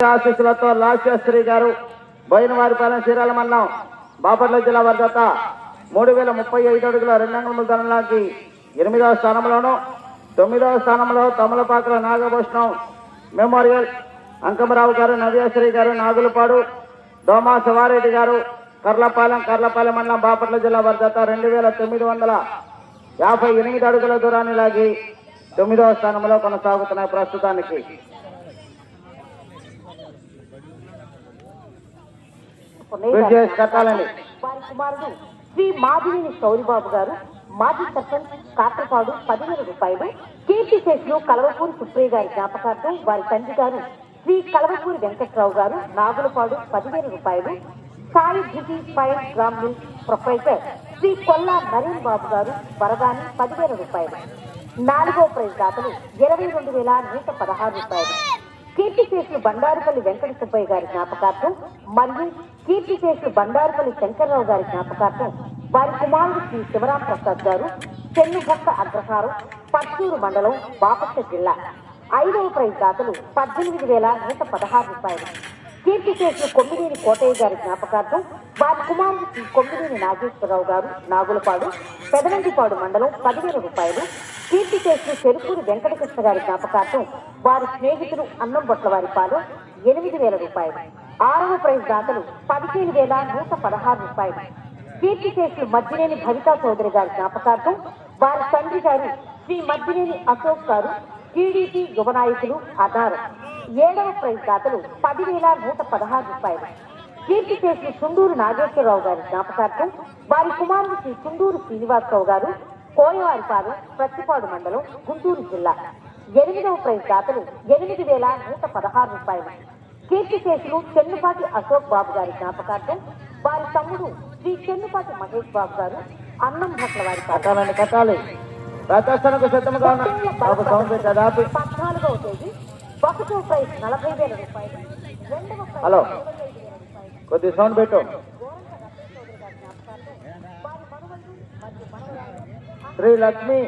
ఆశీస్సులతో లాస్యశ్రీ గారు బోయినవారిపాలెం చీరాల మన్నం బాపట్ల జిల్లా వర్గత మూడు వేల ముప్పై ఐదు అడుగుల రెండంగుల ధనలాకి ఎనిమిదవ స్థానంలోను తొమ్మిదవ స్థానంలో తమలపాకుల నాగభూషణం మెమోరియల్ అంకమరావు గారు నవ్యశ్రీ గారు నాగులపాడు దోమా శివారెడ్డి గారు కర్లపాలెం కర్లపాలెం మండలం బాపట్ల జిల్లా వర్గత రెండు వేల తొమ్మిది వందల యాభై ఎనిమిది అడుగుల దూరాన్ని లాగి తొమ్మిదవ స్థానంలో కొనసాగుతున్నాయి ప్రస్తుతానికి. వారి కుమారుడు శ్రీ మాధురిని శౌరిబాబు గారు మాజీ సర్పంచ్ కాట్రపాడు పదివేల రూపాయలు కీర్తి శేషులు కలవపూరి సుప్రియ గారి జ్ఞాపకార్థం వారి తండ్రి గారు శ్రీ కలవపూరి వెంకట్రావు గారు నాగులపాడు పదివేల రూపాయలు Sai Dhruti five gram proprietor Shri Kolla Naren Babu garu వరదాని పదివేల రూపాయలు నాలుగో ప్రైజ్ దాతలు ఇరవై రెండు వేల నూట పదహారు రూపాయలు. కీర్తిశేషులు బండారుపల్లి వెంకట సుబ్బయ్య గారి జ్ఞాపకార్థం మరియు కీర్తిశేషులు బండారుపల్లి శంకర్రావు గారి జ్ఞాపకార్థం వారి కుమారుడు శ్రీ శివరాం ప్రసాద్ గారు చెన్నుభక్త అగ్రహారం పర్చూరు మండలం బాపట్ల జిల్లా. ఐదవ ప్రైజ్ దాతలు పద్దెనిమిది వేల నూట పదహారు రూపాయలు. కీర్తిశేషులు కొమ్మినేని కోటయ్య గారి జ్ఞాపకార్థం వారి కుమారుడు శ్రీ కొమ్మినేని నాగేశ్వరరావు గారు నాగులపాడు పెదనందిపాడు మండలం పదివేల రూపాయలు. కీర్తి చేసిన చెరుకూరి వెంకటకృష్ణ గారి జ్ఞాపకార్థం వారి స్నేహితులు అన్నం బొట్లవారి పాలు ఎనిమిది వేల రూపాయలు. ఆరవ ప్రైజ్ దాతలు పదిహేను వేల నూట పదహారు రూపాయలు. కీర్తి చేసిన మధ్యనేని భవితా చౌదరి గారి జ్ఞాపకార్థం వారి తండ్రి గారు శ్రీ మధ్యనేని అశోక్ గారు టీడీపీ యువ నాయకులు అన్నారు. ఏడవ ప్రైజ్ దాతలు పదివేల నూట పదహారు రూపాయలు. కీర్తిశేషులు సుండూరు నాగేశ్వరరావు గారి జ్ఞాపకార్థం వారి కుమారుడు శ్రీ సుండూరు శ్రీనివాసరావు గారు కోయవారిపాలెం ప్రతిపాడు మండలం గుంటూరు జిల్లా. ఎనిమిదవ ప్రైజ్ దాతలు ఎనిమిది వేల నూట పదహారు రూపాయలు. కీర్తిశేషులు చెన్నుపాటి అశోక్ బాబు గారి జ్ఞాపకార్థం వారి తమ్ముడు శ్రీ చెన్నుపాటి మహేష్ బాబు గారు అన్నం భట్ల వారి పాలెం. కట్టాలండి కట్టాలి ప్రదర్శనకు సిద్ధంగా పద్నాలుగవ తేదీ నలభై వేల రూపాయలు. హలో. కొద్ది సౌండ్ పెట్టు. శ్రీ లక్ష్మి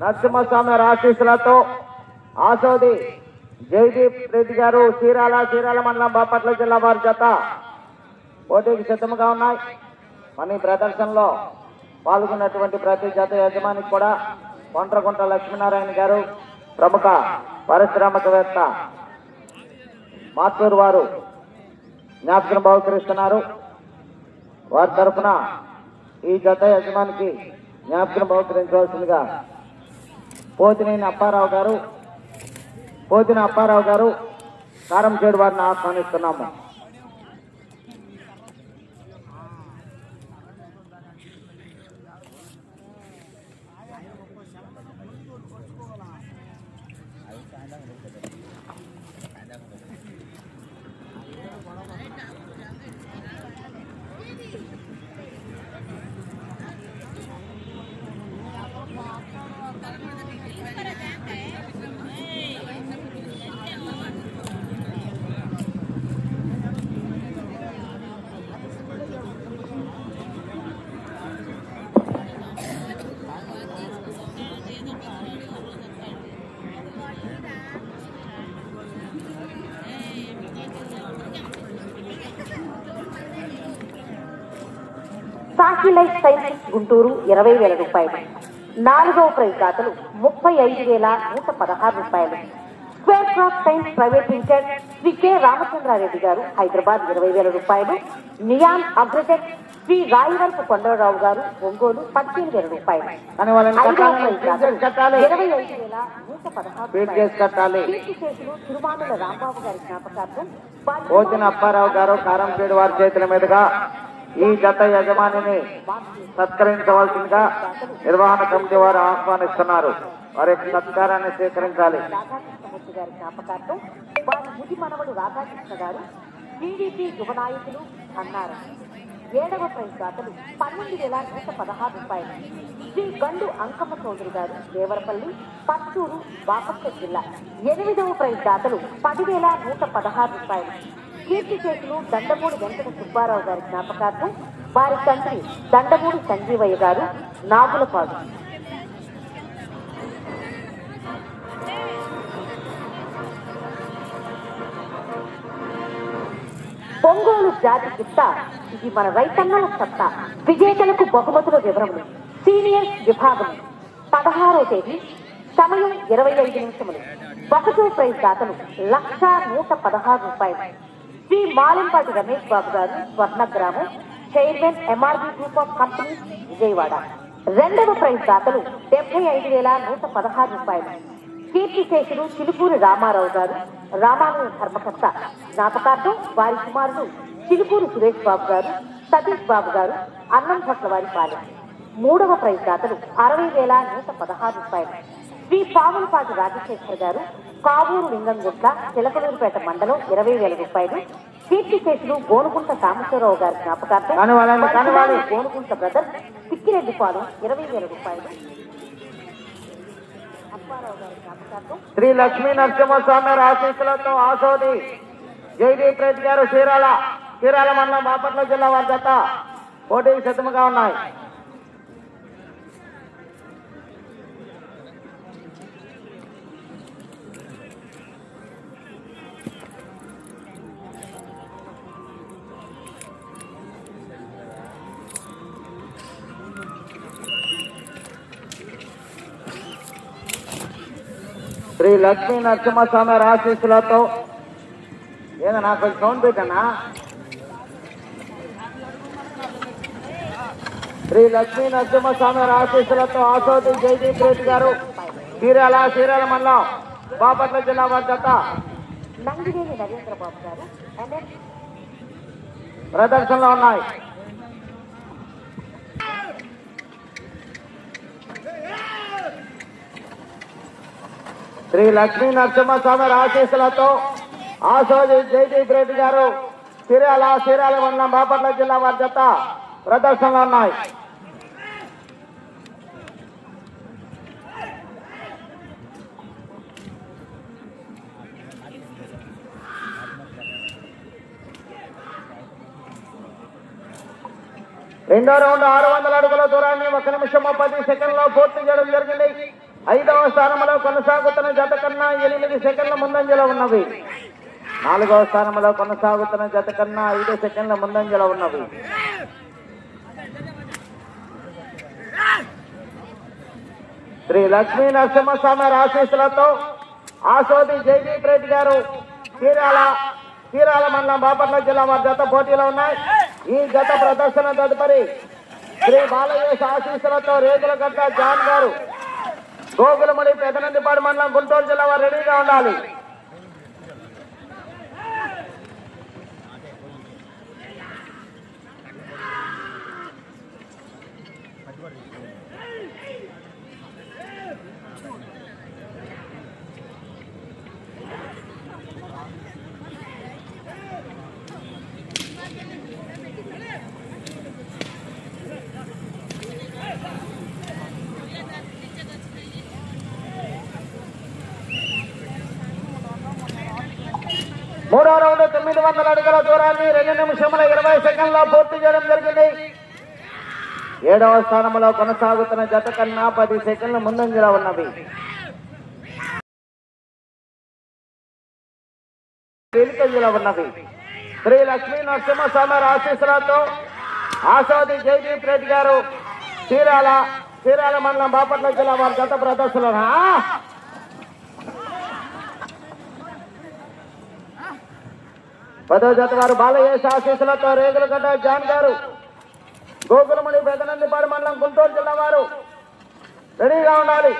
నరసింహస్వామి ఆశీస్సులతో ఆసోది జయదీప్ రెడ్డి గారు చీరాల చీరాల మండలం బాపట్ల జిల్లా వారి జత పోటీకి సిద్ధంగా ఉన్నాయి. మన ఈ ప్రదర్శనలో పాల్గొన్నటువంటి ప్రతి జత యజమానికి కూడా కొండ్రగుంట లక్ష్మీనారాయణ గారు ప్రముఖ పారిశ్రామికవేత్త మాత్తూరు వారు జ్ఞాపకం బహుకరిస్తున్నారు. వారి తరఫున ఈ జత యజమానికి జ్ఞాపకం బహుకరించవలసిందిగా పోతినేని అప్పారావు గారు పోతిన అప్పారావు గారు కారంచేడు వారిని ఆహ్వానిస్తున్నాము. సాక్షి లైఫ్ సైన్సెస్ గుంటూరు ఇరవై వేల రూపాయలు. నాలుగవ ప్రైజ్ దాతలు ముప్పై ఐదు వేల నూట పదహారు రూపాయలు. Square craft science private limited Shri K Ramachandra Reddy garu Hyderabad ఇరవై వేల రూపాయలు. నియాన్ అగ్రటెక్ శ్రీ రాయవరపు కొండలరావు గారు ఒంగోలు పదిహేను వేల రూపాయలు. ఇరవై ఐదు వేల నూట పదహారు ఫీడ్ రూపాయలు. చేసి కట్టాలి. కీర్తిశేషులు తిరుమానుల రాంబాబు గారి జ్ఞాపకార్థం అప్పారావు గారు కారంచేడు వారి చేతుల మీదుగా ఈ జత యజమానిని సత్కరించవలసిందిగా నిర్వహణ కమిటీ వారు ఆహ్వానిస్తున్నారు. వారి యొక్క సత్కారాన్ని స్వీకరించాలి. గారి వారి రాధాకృష్ణ గారు టీడీపీ యువ నాయకులు అన్నారు ఏడవ ప్రైజ్ దాతలు పన్నెండు వేల నూట పదహారు రూపాయలు. శ్రీ గండు అంకమ్మ చౌదరి గారు దేవరపల్లి పత్తూరు బాపట్ల జిల్లా ఎనిమిదవ ప్రైజ్ దాతలు పదివేల నూట పదహారు రూపాయలు. కీర్తి చేతులు దండమూడి వెంకట సుబ్బారావు గారి జ్ఞాపకార్థం వారి తండ్రి దండమూడి సంజీవయ్య గారు నాగులపాడు. ఒంగోలు జాతి గిత్త ఇది మన రైతన్నల సత్తా. విజేతలకు బహుమతుల వివరములు సీనియర్ విభాగం పదహారో తేదీ సమయం ఇరవై ఐదు నిమిషములు. ఒకటో ప్రైజ్ దాతలు లక్ష నూట పదహారు రూపాయలు. శ్రీ మాలింపాటి రమేష్ బాబు గారు Swarnagramam chairman MRB group of companies Vijayawada. రెండవ ప్రైజ్ దాతలు డెబ్బై ఐదు వేల నూట పదహారు రూపాయలు. కీర్తిశేషులు చిలుకూరి రామారావు గారు రామానుజ ధర్మకర్త. జ్ఞాపకార్థం వారి కుమారుడు చిలుకూరి సురేష్ బాబు గారు సతీష్ బాబు గారు అన్నం భట్ల వారి పాలెం. మూడవ ప్రైజ్ దాతలు అరవై వేల నూట పదహారు రూపాయలు. శ్రీ పాములపాటి రాజశేఖర్ గారు కావూరు లింగంగుట్ల చిలకలూరుపేట మండలం ఇరవై వేల రూపాయలు. కీర్తిశేషులు గోనుకుంట సాంబశివరావు గారి జ్ఞాపకార్థం. గోనుకుంట బ్రదర్స్ పిక్కిరెడ్డి పాలెం ఇరవై వేల రూపాయలు. శ్రీ లక్ష్మీ నరసింహస్వామి ఆశీస్సులతో ఆసోది. జయదీప్ రెడ్డి గారు చీరాల చీరాల మండలం బాపట్ల జిల్లా వారి జత. పోటీకి సిద్ధంగా ఉన్నాయి. లక్ష్మీ నరసింహస్వామి ఆశీస్సులతో ఏదో నాకు కొంచెం సౌండ్ పెట్టనా శ్రీ లక్ష్మీ నరసింహస్వామి ఆశీస్సులతో ఆసోది జయదీప్ రెడ్డి గారు. చీరాల చీరాల మండలం బాపట్ల జిల్లా ఎన్ఎస్ ప్రదర్శనలో ఉన్నాయి. శ్రీ లక్ష్మీ నరసింహస్వామి ఆశీస్సులతో ఆశోజి జయదీప్ రెడ్డి గారు చీరాల చీరాల మండలం బాపట్ల జిల్లా వారి జత ప్రదర్శనలో ఉన్నాయి. రెండో రౌండ్ ఆరు వందల అడుగుల దూరాన్ని ఒక నిమిషం పది సెకండ్లో పూర్తి చేయడం జరిగింది. ఐదవ స్థానంలో కొనసాగుతున్న జత కన్నా ఎనిమిది సెకండ్ల ముందంజలో ఉన్నవి. నాలుగవ స్థానంలో కొనసాగుతున్న జత కన్నా ఐదు సెకండ్ల ముందంజలో ఉన్నవి. శ్రీ లక్ష్మీ నరసింహస్వామి ఆశీస్సులతో ఆశోది జయదీప్ రెడ్డి గారు చీరాల చీరాల మండలం బాపట్ల జిల్లా వారి జత పోటీలో ఉన్నాయి. ఈ జత ప్రదర్శన తదుపరి శ్రీ బాలయేష్ ఆశీస్సులతో రేగులగడ్డ జాన్ గారు గోగులమడి పెదనందిపాడు మండలం గుంటూరు జిల్లా వారు రెడీగా ఉండాలి. మూడో రౌండ్ తొమ్మిది వందల అడుగుల దూరాన్ని రెండు నిమిషముల ఇరవై సెకండ్లో పూర్తి చేయడం జరిగింది. ఏడవ స్థానంలో కొనసాగుతున్న జత కన్నా పది సెకండ్ల ముందంజలో ఉన్నవి. వెనుకంజలో ఉన్నవి. శ్రీ లక్ష్మీ నరసింహస్వామి ఆశీస్సులతో ఆసాది జయదీప్ రెడ్డి గారు చీరాల చీరాల మండలం బాపట్ల జిల్లా వారి జత ప్రదర్శన పదో జత వారు బాలయ్య ఆశీస్సులతో రేగులగడ్డ జాన్ గారు. గోకులమణి పెదనందిపాడు మండలం గుంటూరు జిల్లా వారు. రెడీగా ఉండాలి.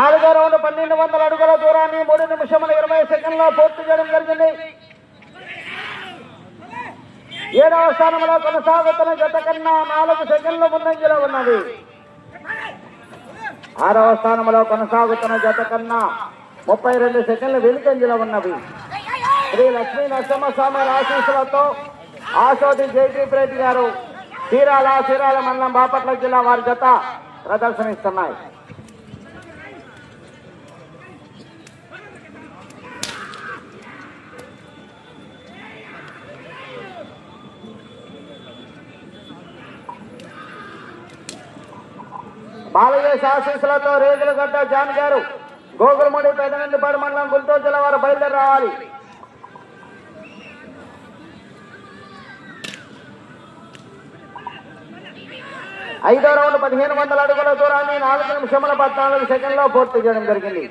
నాలుగో రౌండ్ పన్నెండు వందల అడుగుల దూరాన్ని మూడు నిమిషముల ఇరవై సెకండ్లో పూర్తి చేయడం జరిగింది. ఏడవ స్థానంలో కొనసాగుతున్న జత కన్నా నాలుగు సెకండ్ల ముందంజలో ఉన్నది. ఆరవ స్థానంలో కొనసాగుతున్న జత కన్నా ముప్పై రెండు సెకండ్ల వెనుకంజలో ఉన్నవి. శ్రీ లక్ష్మీ నరసింహస్వామి ఆశీస్సులతో ఆశోది జయదీప్ రెడ్డి గారు చీరాల చీరాల మండలం బాపట్ల జిల్లా వారి జత ప్రదర్శనిస్తున్నాయి. బాలయ్య ఆశీస్సులతో రేగులగడ్డ జాన్ గారు గోగులమూడి పెదనందిపాడు మండలం గుంటూరు జిల్లా వారు బయలుదేరి రావాలి. ఐదో రౌండ్ పదిహేను వందల అడుగుల దూరాన్ని నాలుగు నిమిషముల పద్నాలుగు సెకండ్లో పూర్తి చేయడం జరిగింది.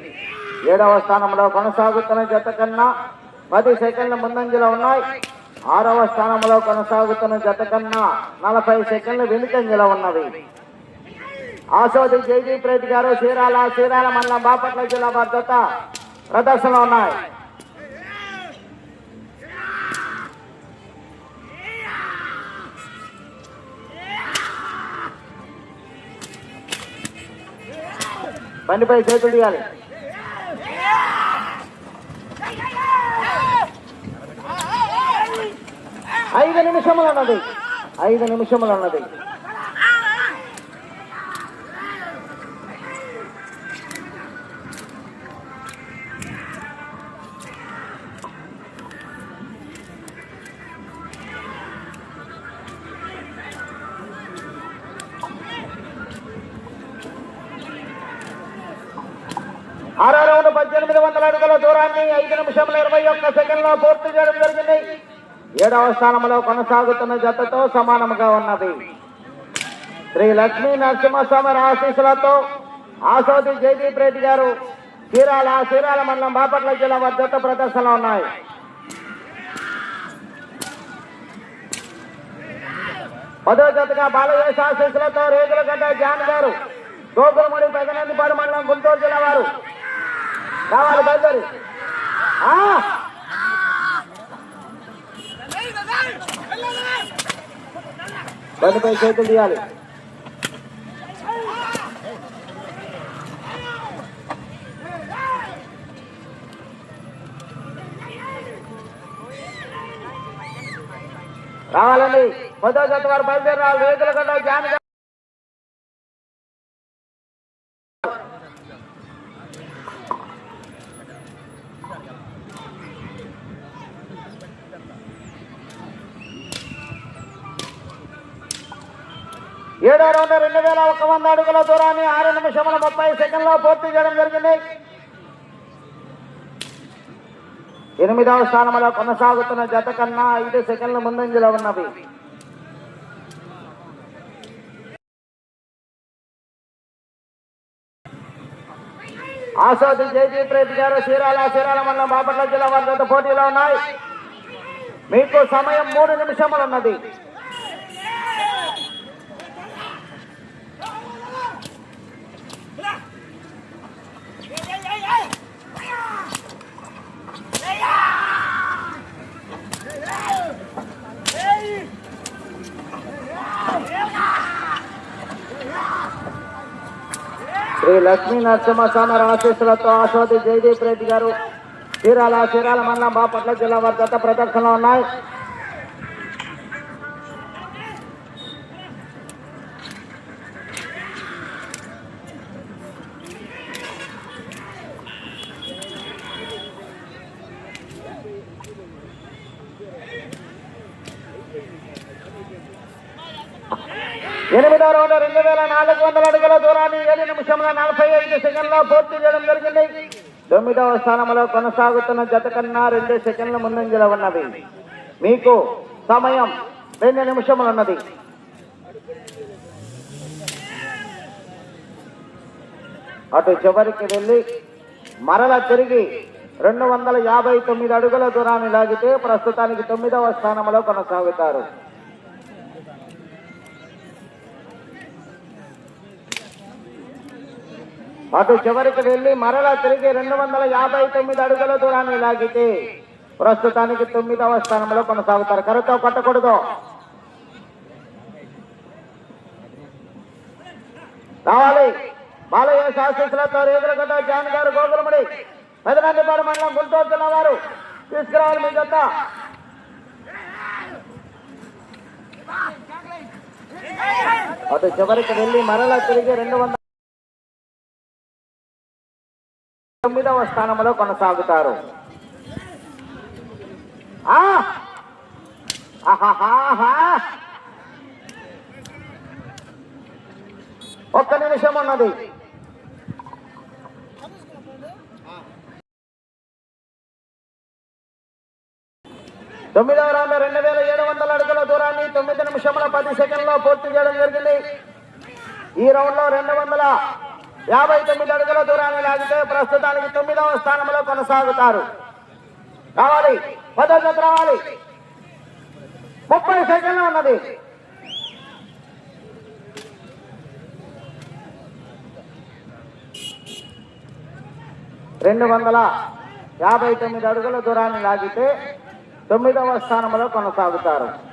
ఏడవ స్థానంలో కొనసాగుతున్న జత కన్నా పది సెకండ్ల ముందంజలో ఉన్నాయి. ఆరవ స్థానంలో కొనసాగుతున్న జత కన్నా నలభై సెకండ్లు వెనుకంజలో ఉన్నవి. ఆశోది జయదీప్ రెడ్డి గారు చీరాల చీరాల మండలం బాపట్ల జిల్లా భద్రత ప్రదర్శనలో ఉన్నాయి. బండిపై చేతులు తీయాలి. ఐదు నిమిషములు అన్నది. ఐదు నిమిషములు అన్నది. ఆరో రౌండ్ పద్దెనిమిది వందల అడుగుల దూరాన్ని ఐదు నిమిషముల ఇరవై ఒక్క సెకండ్లో పూర్తి చేయడం జరిగింది. ఏడవ స్థానంలో కొనసాగుతున్న జతతో సమానముగా ఉన్నది. శ్రీ లక్ష్మీ నరసింహస్వామి ఆశీస్సులతో ఆసోది జయదీప్ రెడ్డి గారు చీరాల చీరాల మండలం బాపట్ల జిల్లా వద్ద ప్రదర్శనలు ప్రదర్శనలో ఉన్నాయి. పదో జతగా బాలయ్య ఆశీస్సులతో రేగులగడ్డ జాన్ గారు గోకులమూడి పెదనందిపాడు మండలం గుంటూరు జిల్లా వారు కావాలి బయలుదేరి. ఆ! బండిపై చేతులు తీయాలి. రావాలండి. పదో జత వారు బయలుదేరి రావాలి రేతుల గడ్డ ఏడో రౌండ్ రెండు వేల ఒక వంద అడుగుల దూరాన్ని ఆరు నిమిషముల ముప్పై సెకండ్లో పూర్తి చేయడం జరిగింది. ఎనిమిదవ స్థానంలో కొనసాగుతున్న జత కన్నా ఐదు సెకండ్ల ముందంజలో ఉన్నవి. ఆసాది జయదీప్ రెడ్డి గారు చీరాల చీరాల మండలం బాపట్ల జిల్లా వారి పోటీలో ఉన్నాయి. మీకు సమయం మూడు నిమిషములు ఉన్నది. శ్రీ లక్ష్మీ నరసింహస్వామి ఆశీస్సులతో ఆశోది జయదీప్ రెడ్డి గారు చీరాల చీరాల మండలం బాపట్ల జిల్లా వారి జత ఉన్నాయి. ఎనిమిదో రెండు వేల నాలుగు వందల అడుగుల దూరాన్ని ఏడు నిమిషంలో నలభై ఐదు సెకండ్లో పూర్తి చేయడం జరిగింది. తొమ్మిదవ స్థానంలో కొనసాగుతున్న జత కన్నా రెండు సెకండ్ల ముందంజలో ఉన్నది. మీకు సమయం రెండు నిమిషములు ఉన్నది. అటు చివరికి వెళ్ళి మరల తిరిగి రెండు వందల యాభై తొమ్మిది అడుగుల దూరాన్ని లాగితే ప్రస్తుతానికి తొమ్మిదవ స్థానంలో కొనసాగుతారు. అటు చివరికి వెళ్ళి మరలా తిరిగి రెండు వందల యాభై తొమ్మిది అడుగుల దూరాన్ని లాగితే ప్రస్తుతానికి తొమ్మిదవ స్థానంలో కొనసాగుతారు. కరుతో కొట్టకూడదు. కావాలి బాలయ్య శాస్త్రులతో రేగులగడ్డ జాన్ గారు గోగులముడి. పెదనందిపాడు మండలం గుంటూరు జిల్లా వారు. తీసుకురావాలి మీ జత. అటు చివరికి వెళ్ళి మరలా తిరిగి రెండు వందల స్థానంలో కొనసాగుతారు. ఒక్క నిమిషం ఉన్నది. తొమ్మిదవ రౌండ్ రెండు వేల ఏడు వందల అడుగుల దూరాన్ని తొమ్మిది నిమిషముల పది సెకండ్లో పూర్తి చేయడం జరిగింది. ఈ రౌండ్లో రెండు వందల యాభై తొమ్మిది అడుగుల దూరాన్ని లాగితే ప్రస్తుతానికి తొమ్మిదవ స్థానంలో కొనసాగుతారు. రావాలి. భద్రత రావాలి. ముప్పై సెకండ్లు ఉన్నది. రెండు వందల యాభై తొమ్మిది అడుగుల దూరాన్ని లాగితే తొమ్మిదవ స్థానంలో కొనసాగుతారు.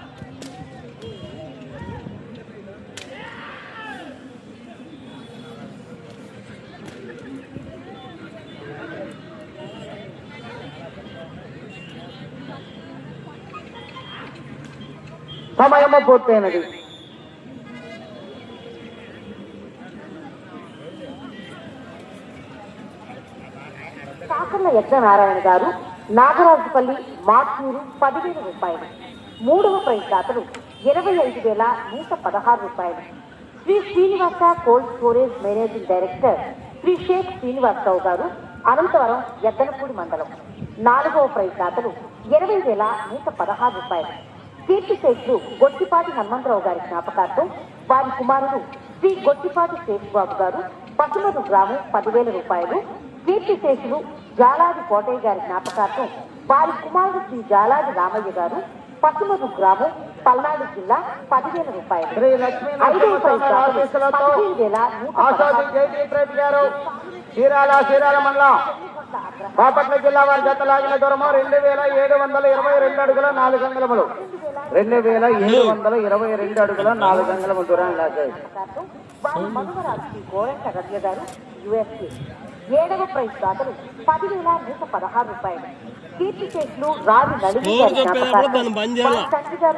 సమయము పూర్తయినది. కాకన్న యజ్ఞనారాయణ గారు నాగరాజుపల్లి మాట్యూరు పదివేల రూపాయలు మూడవ ప్రైజ్ దాతలు ఇరవై ఐదు వేల నూట పదహారు రూపాయలు. Shri Srinivasa cold storage managing director Shri Sheikh Srinivasarao గారు అనంతవరం ఎద్దనపూడి మండలం నాలుగవ ప్రైజ్ దాతలు ఇరవై వేల నూట పదహారు రూపాయలు. కీర్తి శేషులు గొట్టిపాటి హనుమంతరావు గారి జ్ఞాపకార్థం వారి కుమారుడు శ్రీ గొట్టిపాటి శేషుబాబు గారు పసుమడు గ్రామం పదివేల రూపాయలు కీర్తి శేషులు జాలాది కోటయ్య గారి జ్ఞాపకార్థం వారి కుమారుడు శ్రీ జాలాది రామయ్య గారు పసుమడు గ్రామం పల్నాడు జిల్లా పదివేల రూపాయలు పదిహేను వేల చీరాల చీరాల మండలం బాపట్ల జిల్లా వారి జత లాగిన దూరము రెండు వేల ఏడు వందల ఇరవై రెండు అడుగుల నాలుగు అంగుళములు రెండు వేల ఏడు వందల ఇరవై రెండు అడుగుల నాలుగు అంగుళము దూరాన్ని లాగాయి. శ్రీ గోరంట రమ్య గారు యుఎస్ఏ. ఏడవ ప్రైజ్ దాతలు పదివేల నూట పదహారు రూపాయలు. కీర్తి తండ్రి గారు